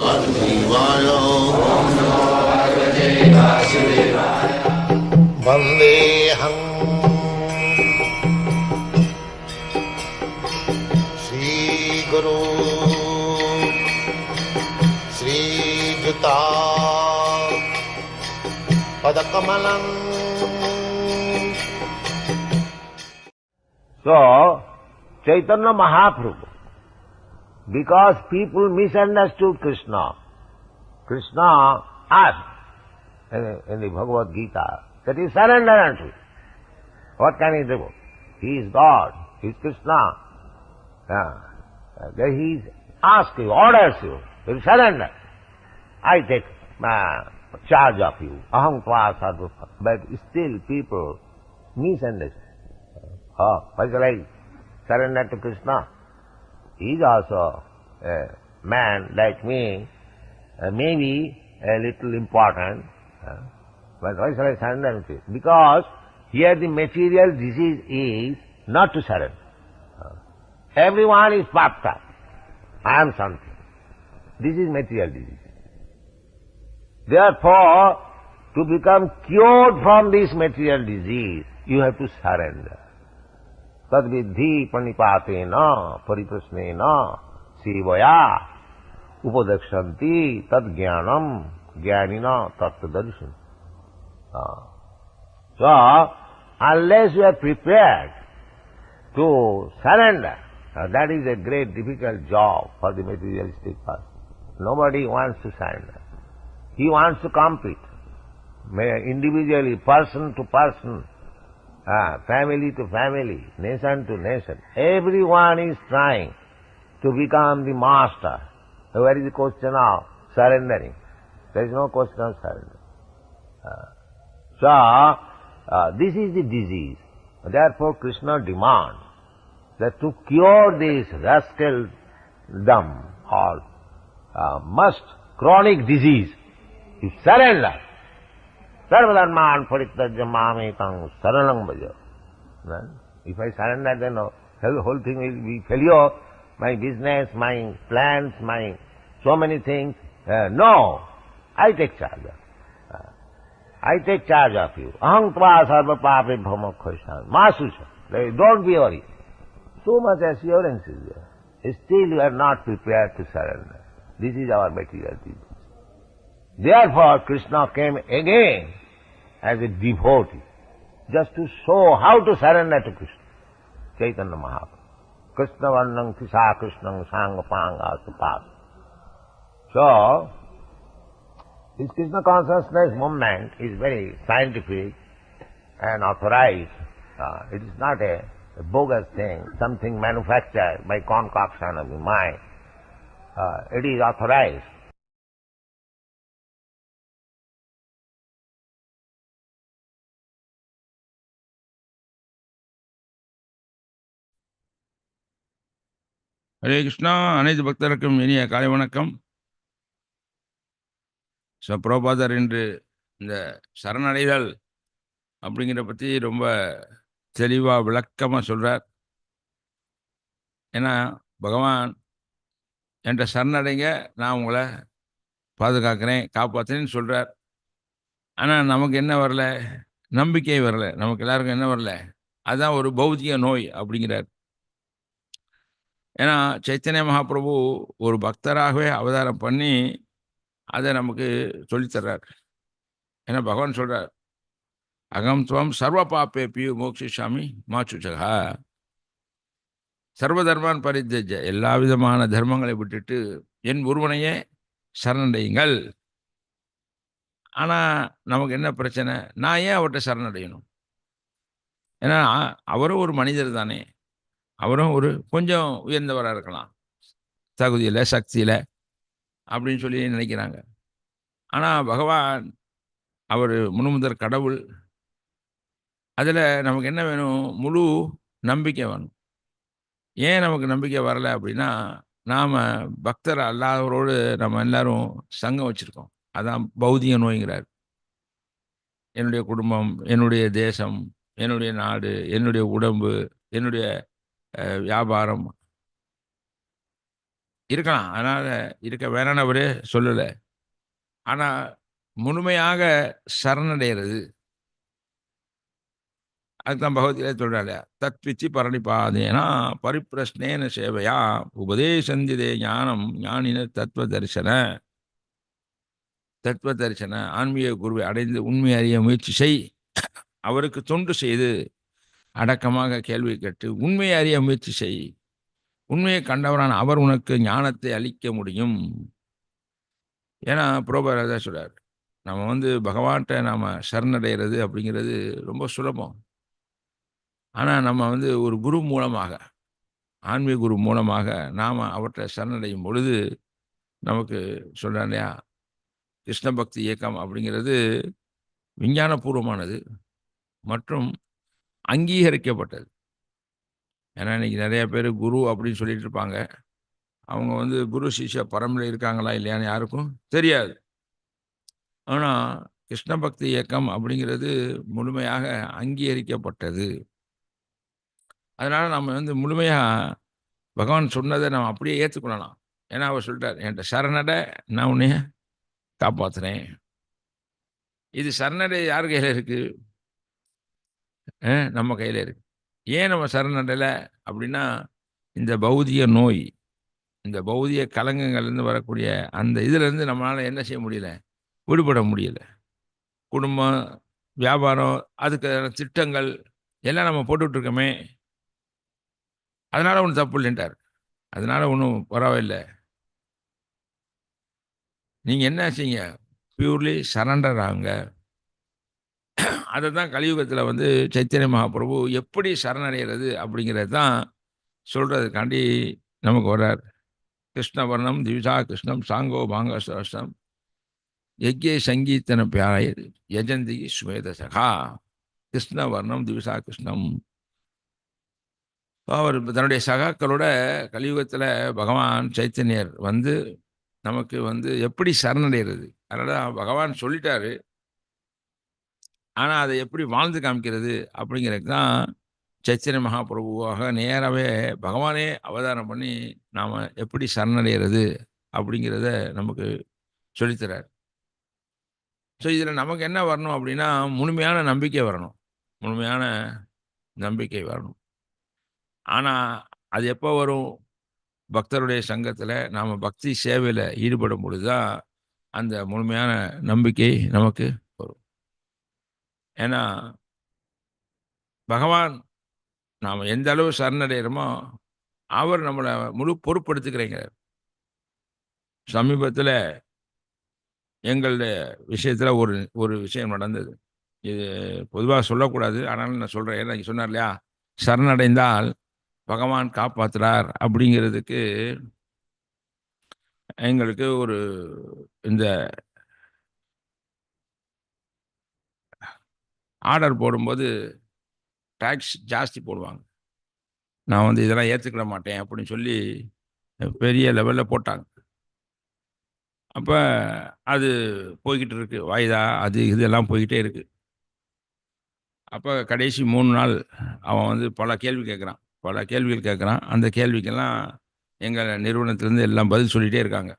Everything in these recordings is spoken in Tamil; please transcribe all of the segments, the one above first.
वासुदेवाय वन्देऽहं श्रीगुरु श्रीयुता पदकमलम् So, Chaitanya Mahaprabhu, because people misunderstood Krishna, Krishna asked in, the Bhagavad Gita that he surrender unto him. What can he do? He is God, he is Krishna. Yeah. He asks you, orders you, you surrender. I take uh, charge of you. Aham sadhu. But still people misunderstand. Oh, why shall I surrender to Krishna? Is also a man like me, uh, maybe a little important, uh, but why shall I surrender him? Because here the material disease is not to surrender. Uh, everyone is puffed. I am something. This is material disease. Therefore, to become cured from this material disease, you have to surrender. तद विधि प्रणिपाते न परिप्रश्न न सेवया उपदक्षती तद ज्ञानम ज्ञानी न तत्व दर्शन so unless you are prepared to surrender that is a great difficult job for the materialistic person nobody wants to surrender he wants to compete individually person to person Ah, family to family, nation to nation. Everyone is trying to become the master. Where is the question of surrendering? There is no question of surrender. Ah. so, ah, this is the disease. Therefore, Krishna demands that to cure this rascaldom or uh, must chronic disease, you surrender. Sarvadharman parityajya mamekam saranam bhaja. If I surrender, then the whole thing will be failure. My business, my plans, my so many things. Uh, no, I take charge. Uh, I take charge of you. Aham tva sarva pape bhamakhoishan. Masusha. Don't be worried. So much assurance is there. Still you are not prepared to surrender. This is our material disease. Therefore, Krishna came again as a devotee, just to show how to surrender to Krishna. Chaitanya Mahaprabhu. Krishna Varnam Kisa Krishnam Sangha Panga. So, this Krishna consciousness movement is very scientific and authorized. Uh, it is not a, a bogus thing, something manufactured by concoction of the mind. Uh, it is authorized. Hare Krishna அனைத்து பக்தருக்கும் இனிய காலை வணக்கம். ஸோ புரோபாதர் என்று இந்த சரணடைதல் அப்படிங்கிற பற்றி ரொம்ப தெளிவாக விளக்கமாக சொல்கிறார் ஏன்னா பகவான் என்ற சரணடைங்க நான் உங்களை பாதுகாக்கிறேன் காப்பாற்றுறேன்னு சொல்கிறார் ஆனால் நமக்கு என்ன வரல? நம்பிக்கை வரல. நமக்கு எல்லாருக்கும் என்ன வரல? அதுதான் ஒரு பௌத்திக நோய் அப்படிங்கிறார். ஏன்னா சைத்தன்ய மகாபிரபு ஒரு பக்தராகவே அவதாரம் பண்ணி அதை நமக்கு சொல்லித்தர்றார் ஏன்னா பகவான் சொல்கிறார் அகம் துவம் சர்வ பாப்பே பியு மோக்ஷிஷாமி மாச்சுச்சகா சர்வ தர்மான் பரித்தஜ எல்லா விதமான தர்மங்களை விட்டுட்டு என் ஒருவனையே சரணடையுங்கள். ஆனால் நமக்கு என்ன பிரச்சனை? நான் ஏன் அவர்கிட்ட சரணடையணும்? ஏன்னா அவரும் ஒரு மனிதர் தானே. அவரும் ஒரு கொஞ்சம் உயர்ந்தவராக இருக்கலாம். தகுதியில் சக்தியில் அப்படின்னு சொல்லி நினைக்கிறாங்க. ஆனால் பகவான் அவர் முழுமுதற் கடவுள். அதில் நமக்கு என்ன வேணும்? முழு நம்பிக்கை வேணும். ஏன் நமக்கு நம்பிக்கை வரலை அப்படின்னா நாம் பக்தர் அல்லாதவரோடு நம்ம எல்லாரும் சங்கம் வச்சுருக்கோம். அதான் பௌதிக நோய்ங்கிறார். என்னுடைய குடும்பம் என்னுடைய தேசம் என்னுடைய நாடு என்னுடைய உடம்பு என்னுடைய வியாபாரம் இருக்கலாம். அதனால இருக்க வேணான்னு அவரே சொல்லலை ஆனா, முழுமையாக சரணடைகிறது அதுதான் பகவத்கீதை சொல்றாரு. தத்விச்சு பரணிபாதேனா பரிப்பிரஷ்னேன சேவையா உபதேசந்திதே ஞானம் ஞானின தத்துவ தரிசன. தத்துவ தரிசன ஆன்மீக குருவை அடைந்து உண்மை அறிய முயற்சி செய். அவருக்கு தொண்டு செய்து அடக்கமாக கேள்வி கேட்டு உண்மையை அறிய முயற்சி செய். உண்மையை கண்டவரான அவர் உனக்கு ஞானத்தை அளிக்க முடியும். ஏன்னா புரோபராஜா சொல்கிறார் நம்ம வந்து பகவான்கிட்ட நாம் சரணடைகிறது அப்படிங்கிறது ரொம்ப சுலபம். ஆனால் நம்ம வந்து ஒரு குரு மூலமாக, ஆன்மீக குரு மூலமாக நாம் அவற்றை சரணடையும் பொழுது, நமக்கு சொல்கிறேன் இல்லையா? கிருஷ்ண பக்தி இயக்கம் அப்படிங்கிறது விஞ்ஞானபூர்வமானது மற்றும் அங்கீகரிக்கப்பட்டது. ஏன்னா, இன்னைக்கு நிறைய பேர் குரு அப்படின்னு சொல்லிட்டு இருப்பாங்க. அவங்க வந்து குரு சிஷ்ய பரம்பரை இருக்காங்களா இல்லையான்னு யாருக்கும் தெரியாது. ஆனால் கிருஷ்ண பக்தி இயக்கம் அப்படிங்கிறது முழுமையாக அங்கீகரிக்கப்பட்டது. அதனால் நம்ம வந்து முழுமையாக பகவான் சொன்னதை நம்ம அப்படியே ஏற்றுக்கொள்ளலாம் ஏன்னா, அவர் சொல்லிட்டார், என்கிட்ட சரணடை நான் உன்னைய காப்பாற்றுறேன் இது சரணடை யார் கையில் இருக்குது நம்ம கையில் இருக்கு. ஏன் நம்ம சரணடையல அப்படின்னா, இந்த பௌதிக நோய், இந்த பௌதிய கலங்கங்கள்லேருந்து வரக்கூடிய அந்த இதுலேருந்து நம்மளால் என்ன செய்ய முடியல? விடுபட முடியல. குடும்பம், வியாபாரம், அதுக்கான திட்டங்கள் எல்லாம் நம்ம போட்டுட்ருக்கோமே அதனால் ஒன்றும் தப்பு இல்லைன்ட்டார் அதனால் ஒன்றும் பரவாயில்ல. நீங்கள் என்ன செய்யுங்க? பியூர்லி சரண்டர் ஆகுங்க. அதை தான் கலியுகத்தில் வந்து சைத்தன்ய மகாபிரபு எப்படி சரணடைகிறது அப்படிங்கிறது தான் சொல்கிறதுக்காண்டி நமக்கு வர்றார். கிருஷ்ணவர்ணம் திவிசா கிருஷ்ணம் சாங்கோ பாங்க சஹஸ்ரம் யக்ஞே சங்கீத்தன பியாராயர் யஜந்தி சுமேத சகா கிருஷ்ணவர்ணம் திவிசா கிருஷ்ணம். அவர் தன்னுடைய சகாக்களோட கலியுகத்தில் பகவான் சைத்தன்யர் வந்து நமக்கு வந்து எப்படி சரணடைகிறது அதனால பகவான் சொல்லிட்டாரு. ஆனால் அதை எப்படி வாழ்ந்து காமிக்கிறது அப்படிங்கிறது தான் சைத்தன்ய மகாபிரபுவாக நேராகவே பகவானே அவதாரம் பண்ணி, நாம் எப்படி சரணடைகிறது அப்படிங்கிறத நமக்கு சொல்லித்தரார் ஸோ, இதில் நமக்கு என்ன வரணும் அப்படின்னா, முழுமையான நம்பிக்கை வரணும். முழுமையான நம்பிக்கை வரணும். ஆனால் அது எப்போ வரும்? பக்தருடைய சங்கத்தில் நாம் பக்தி சேவையில் ஈடுபடும் பொழுது தான், அந்த முழுமையான நம்பிக்கை நமக்கு ஏன்னா பகவான் நாம் எந்த அளவு சரணடைகிறோமோ, அவர் நம்மளை முழு பொறுப்படுத்துக்கிறீங்க சமீபத்தில் எங்களுடைய விஷயத்தில் ஒரு ஒரு விஷயம் நடந்தது. இது பொதுவாக சொல்லக்கூடாது. ஆனாலும் நான் சொல்கிறேன் ஏன்னா, நீங்கள் சொன்னார் இல்லையா? சரணடைந்தால் பகவான் காப்பாத்துறார் அப்படிங்கிறதுக்கு எங்களுக்கு ஒரு இந்த ஆர்டர் போடும்போது டேக்ஸ் ஜாஸ்தி போடுவாங்க. நான் வந்து இதெல்லாம் ஏற்றுக்கிட மாட்டேன் அப்படின்னு சொல்லி பெரிய லெவலில் போட்டாங்க. அப்போ அது போய்கிட்டு இருக்குது வாய்தா அது இது எல்லாம் இருக்குது அப்போ கடைசி மூணு நாள் அவன் வந்து பல கேள்வி கேட்குறான். பல கேள்விகள் கேட்குறான். அந்த கேள்விக்கெல்லாம் எங்கள் நிறுவனத்துலேருந்து எல்லாம் பதில் சொல்லிகிட்டே இருக்காங்க.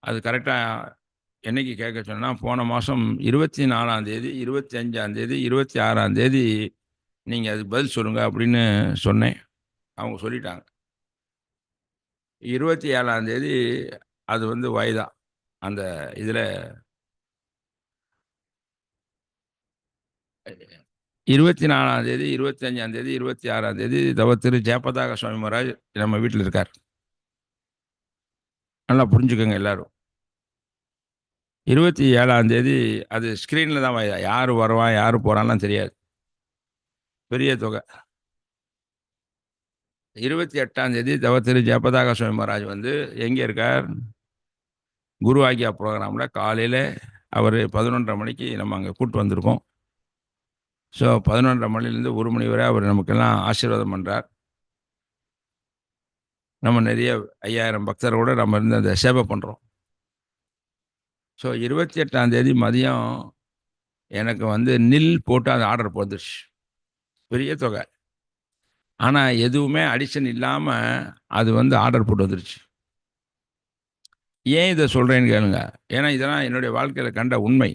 அது கரெக்டாக என்னைக்கு கேட்க சொன்னால் போன மாதம் இருபத்தி நாலாம் தேதி, 25ஆம் தேதி, 26ஆம் தேதி நீங்கள் அதுக்கு பதில் சொல்லுங்கள் அப்படின்னு சொன்னேன். அவங்க சொல்லிட்டாங்க. 27ஆம் தேதி அது வந்து வயதா அந்த இதில் இருபத்தி நாலாம் தேதி, 25ஆம் தேதி, 26ஆம் தேதி தவ திரு ஜெயபதாக சுவாமி மகாராஜ் நம்ம வீட்டில் இருக்கார். நல்லா புரிஞ்சுக்கோங்க எல்லாரும். 27ஆம் தேதி அது ஸ்க்ரீனில் தான் யார் வருவான், யாரு போகிறான்லாம் தெரியாது. பெரிய தொகை. 28ஆம் தேதி தவ திரு ஜெயபதாக சுவாமி மகாராஜ் வந்து எங்கே இருக்கார்? குரு ஆகியா ப்ரோக்ராமில் காலையில் அவர் பதினொன்றரை மணிக்கு நம்ம அங்கே கூப்பிட்டு வந்திருக்கோம். ஸோ 11:30 மணிலேருந்து ஒரு மணி வரை அவர் நமக்கெல்லாம் ஆசீர்வாதம் பண்ணுறார் நம்ம நிறைய 5000 பக்தரோட நம்ம இருந்து அந்த சேவை பண்ணுறோம் ஸோ 28ஆம் தேதி மதியம் எனக்கு வந்து நில் போட்டு அந்த ஆர்டர் போந்துருச்சு பெரிய தொகை. ஆனால் எதுவுமே அடிஷன் இல்லாமல் அது வந்து ஆர்டர் போட்டு வந்துருச்சு. ஏன் இதை சொல்கிறேன்னு கேளுங்க. ஏன்னா இதெல்லாம் என்னுடைய வாழ்க்கையில் கண்ட உண்மை.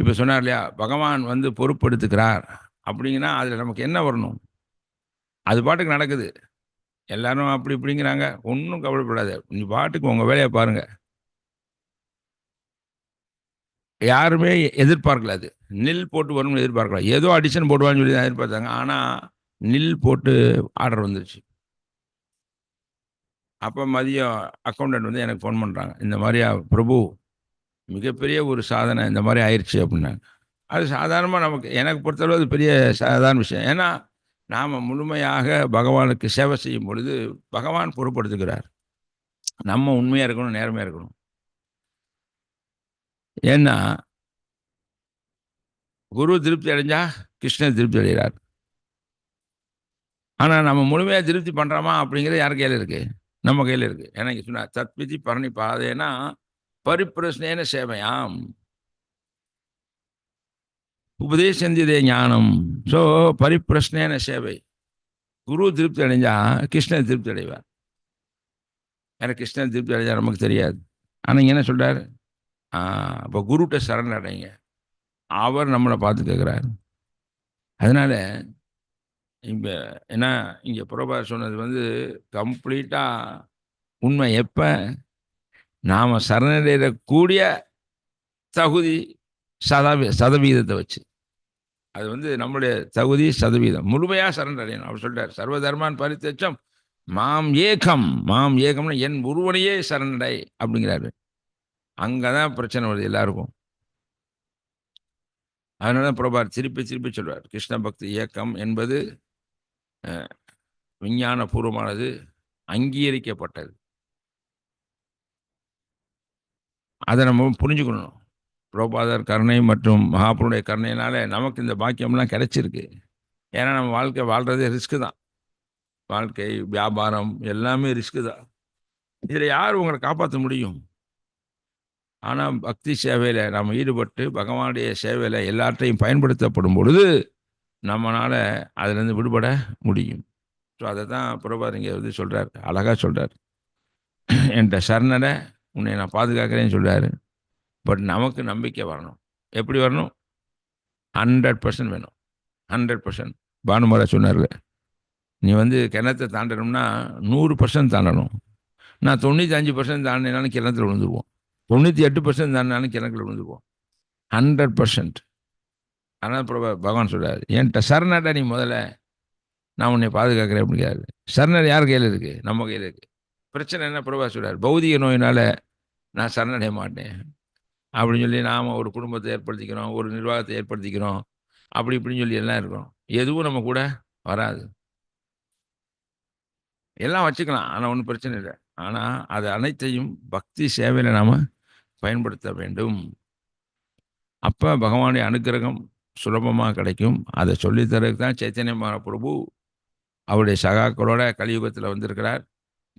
இப்போ சொன்னார் இல்லையா பகவான் வந்து பொறுப்பெடுத்துக்கிறார் அப்படிங்கன்னா அதில் நமக்கு என்ன வரணும்? அது பாட்டுக்கு நடக்குது. எல்லாரும் அப்படி இப்படிங்கிறாங்க. ஒன்றும் கவலைப்படாது. நீ பாட்டுக்கு உங்கள் வேலையை பாருங்கள் யாருமே எதிர்பார்க்கல அது. நில் போட்டு வரும்னு எதிர்பார்க்கல. ஏதோ அடிஷன் போடுவான்னு சொல்லி தான் எதிர்பார்த்தாங்க. ஆனால் நில் போட்டு ஆர்டர் வந்துருச்சு. அப்போ மதியம் அக்கௌண்டன்ட் வந்து எனக்கு ஃபோன் பண்ணுறாங்க இந்த மாதிரியா பிரபு மிகப்பெரிய ஒரு சாதனை. இந்த மாதிரி ஆயிடுச்சு அப்படின்னாங்க. அது சாதாரணமாக நமக்கு எனக்கு பொறுத்தளவு அது பெரிய சாதாரண விஷயம். ஏன்னா நாம் முழுமையாக பகவானுக்கு சேவை செய்யும் பொழுது பகவான் பொறுப்படுத்துகிறார் நம்ம உண்மையாக இருக்கணும் நேர்மையாக இருக்கணும். ஏன்னா குரு திருப்தி அடைஞ்சா கிருஷ்ணர் திருப்தி அடைகிறார். ஆனால் நம்ம முழுமையாக திருப்தி பண்ணுறோமா அப்படிங்கிறது யார் கையில் இருக்குது நம்ம கையில் இருக்குது ஏன்னா சொன்னார் சொன்னா தத்விதி பரணி பாதைனா பரிப்பிரசனேன சேவையாம். உபதேசந்திதே ஞானம். ஸோ பரிப்பிரஷ்னேன சேவை. குரு திருப்தி அடைஞ்சா கிருஷ்ணன் திருப்தி அடைவார். ஏன்னா கிருஷ்ணன் திருப்தி அடைஞ்சா நமக்கு தெரியாது. ஆனால் இங்கே என்ன சொல்கிறார் அப்போ குருட்ட சரண் அடைங்க. அவர் நம்மளை பார்த்து கேட்குறாரு அதனால் இப்போ ஏன்னா இங்கே புறபா சொன்னது வந்து கம்ப்ளீட்டாக உண்மை எப்போ? நாம் சரணடையிடக்கூடிய தகுதி சதவீ சதவீதத்தை வச்சு. அது வந்து நம்மளுடைய தகுதி சதவீதம். முழுமையாக சரணடையணும் அவர் சொல்கிறார் சர்வ தர்மான் பரித்தச்சம் மாம் ஏகம். மாம் ஏகம்னு என் ஒருவனையே சரணடை அப்படிங்கிறாரு. அங்கே தான் பிரச்சனை வருது எல்லாருக்கும். அதனால பிரபார் திருப்பி திருப்பி சொல்வார் கிருஷ்ண பக்தி இயக்கம் என்பது விஞ்ஞான விஞ்ஞானபூர்வமானது அங்கீகரிக்கப்பட்டது. அதை நம்ம புரிஞ்சுக்கணும். புரோபாதர் கருணை மற்றும் மகாபுருடைய கருணையினால நமக்கு இந்த பாக்கியம்லாம் கிடைச்சிருக்கு. ஏன்னா நம்ம வாழ்க்கை வாழ்கிறதே ரிஸ்க்கு தான். வாழ்க்கை வியாபாரம் எல்லாமே ரிஸ்க்கு தான். இதில் யார் உங்களை காப்பாற்ற முடியும்? ஆனால் பக்தி சேவையில் நம்ம ஈடுபட்டு பகவானுடைய சேவையில் எல்லாற்றையும் பயன்படுத்தப்படும் பொழுது நம்மளால் அதுலேருந்து விடுபட முடியும். ஸோ அதை தான் புரோபாதர் இங்கே வந்து சொல்கிறார் அழகாக சொல்கிறார் என்கிட்ட சரணடை உன்னை நான் பாதுகாக்கிறேன்னு சொல்கிறாரு பட் நமக்கு நம்பிக்கை வரணும். எப்படி வரணும்? ஹண்ட்ரட் பர்சன்ட் வேணும். Hundred percent. பானுமரா சொன்னார்ல நீ வந்து கிணத்தை தாண்டணும்னா நூறு பர்சன்ட் தாண்டணும். நான் தொண்ணூற்றி அஞ்சு பர்சன்ட் தாண்டினாலும் கிணத்துல விழுந்துருவோம். தொண்ணூற்றி எட்டு பர்சன்ட் தாண்டினாலும் கிணத்துல விழுந்துருவோம். Hundred percent. ஆனால் பிரபா பகவான் சொல்கிறார் என்கிட்ட சரணடை நீ முதல்ல. நான் உன்னை பாதுகாக்கிறேன். அப்படிங்கிறாரு சரணர் யார் கையில் இருக்குது நம்ம கையில் இருக்குது பிரச்சனை என்ன? பிரபா சொல்கிறார் பௌதிக நோயினால் நான் சரணடைய மாட்டேன். அப்படின்னு சொல்லி நாம் ஒரு குடும்பத்தை ஏற்படுத்திக்கிறோம் ஒரு நிர்வாகத்தை ஏற்படுத்திக்கிறோம். அப்படி இப்படின்னு சொல்லி எல்லாம் இருக்கிறோம் எதுவும் நம்ம கூட வராது. எல்லாம் வச்சுக்கலாம். ஆனால் ஒன்றும் பிரச்சனை இல்லை. ஆனால் அது அனைத்தையும் பக்தி சேவையில் நாம் பயன்படுத்த வேண்டும். அப்போ பகவானுடைய அனுக்கிரகம் சுலபமாக கிடைக்கும். அதை சொல்லித்தரதுக்கு தான் சைத்தன்ய மகாபிரபு அவருடைய சகாக்களோட கலியுகத்தில் வந்திருக்கிறார்.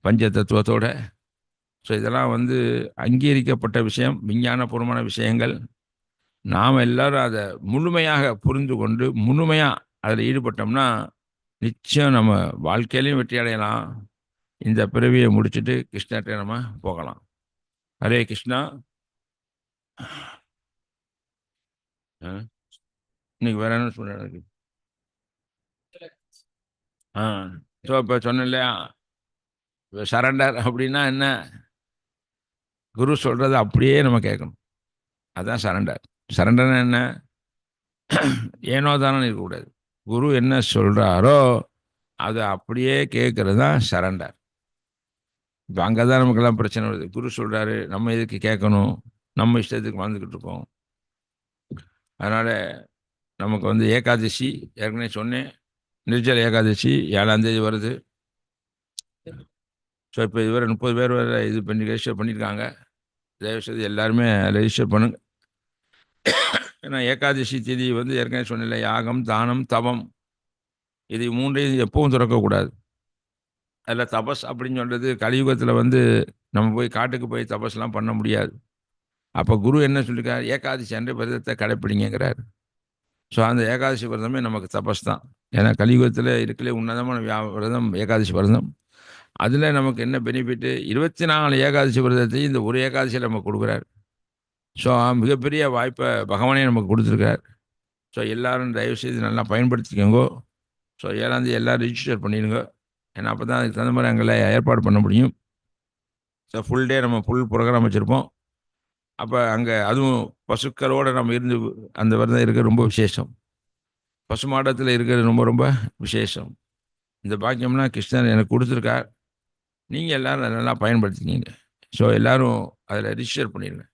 பஞ்ச தத்துவத்தோட ஸோ இதெல்லாம் வந்து அங்கீகரிக்கப்பட்ட விஷயம் விஞ்ஞானபூர்வமான விஷயங்கள். நாம் எல்லாரும் அதை முழுமையாக புரிந்து கொண்டு முழுமையாக அதில் ஈடுபட்டோம்னா நிச்சயம் நம்ம வாழ்க்கையிலையும் வெற்றி அடையலாம். இந்த பிறவியை முடிச்சுட்டு கிருஷ்ணர்கிட்ட நம்ம போகலாம். ஹரே கிருஷ்ணா. ஆ? இன்னைக்கு வேற என்ன சொல்ல எனக்கு ஆ. ஸோ இப்போ சொன்னேன் இல்லையா? சரண்டர் அப்படின்னா என்ன? குரு சொல்கிறத அப்படியே நம்ம கேட்கணும். அதுதான் சரண்டர் சரண்டர்னா என்ன? ஏனோ தானே இருக்கக்கூடாது. குரு என்ன சொல்கிறாரோ அதை அப்படியே கேட்குறது தான் சரண்டர் இப்போ அங்கே தான் நமக்கெல்லாம் பிரச்சனை வருது. குரு சொல்கிறாரு நம்ம எதுக்கு கேட்கணும்? நம்ம இஷ்டத்துக்கு வாழ்ந்துக்கிட்டு இருக்கோம். அதனால் நமக்கு வந்து ஏகாதசி ஏற்கனவே சொன்னேன். நிர்ஜல் ஏகாதசி ஏழாந்தேதி வருது. ஸோ இப்போ இதுவரை முப்பது பேர் வரை இது பண்ணி ரெஜிஸ்டர் பண்ணியிருக்காங்க. தயவுசெய்து எல்லாருமே ரெஜிஸ்டர் பண்ணுங்க. ஏன்னா ஏகாதசி தேதி வந்து ஏற்கனவே சொன்னேன்ல யாகம் தானம் தவம் இது மூன்றையும் எப்பவும் திறக்கக்கூடாது. அதில் தபஸ் அப்படின்னு சொல்கிறது கலியுகத்தில் வந்து நம்ம போய் காட்டுக்கு போய் தபஸ்லாம் பண்ண முடியாது. அப்போ குரு என்ன சொல்லியிருக்கார் ஏகாதசி அன்றை விரதத்தை கடைப்பிடிங்கிறார் ஸோ அந்த ஏகாதசி விரதமே நமக்கு தபஸ் தான். ஏன்னா கலியுகத்தில் இருக்கலே உன்னதமான வியா- விரதம் ஏகாதசி விரதம். அதில் நமக்கு என்ன பெனிஃபிட்டு இருபத்தி நாலு ஏகாதசி விரதத்தையும் இந்த ஒரு ஏகாதசியில் நமக்கு கொடுக்குறார். ஸோ மிகப்பெரிய வாய்ப்பை பகவானே நமக்கு கொடுத்துருக்கார் ஸோ எல்லோரும் தயவுசெய்து நல்லா பயன்படுத்திக்கோங்கோ. ஸோ ஏழாந்தேதி எல்லோரும் ரிஜிஸ்டர் பண்ணிடுங்க. ஏன்னா அப்போ தான் அதுக்கு தகுந்த மாதிரி அங்கே ஏற்பாடு பண்ண முடியும். ஸோ ஃபுல் டே நம்ம ஃபுல் ப்ரோக்ராம் வச்சுருப்போம். அப்போ அங்கே அதுவும் பசுக்களோடு நம்ம இருந்து அந்த விரதம் இருக்க ரொம்ப விசேஷம். பசுமாடத்தில் இருக்கிறது ரொம்ப ரொம்ப விசேஷம். இந்த பாக்கியம்னா கிருஷ்ணன் எனக்கு கொடுத்துருக்கார். நீங்கள் எல்லோரும் அதை நல்லா பயன்படுத்திக்கிங்க. ஸோ எல்லோரும் அதில் ரிஜிஸ்டர் பண்ணிடுங்க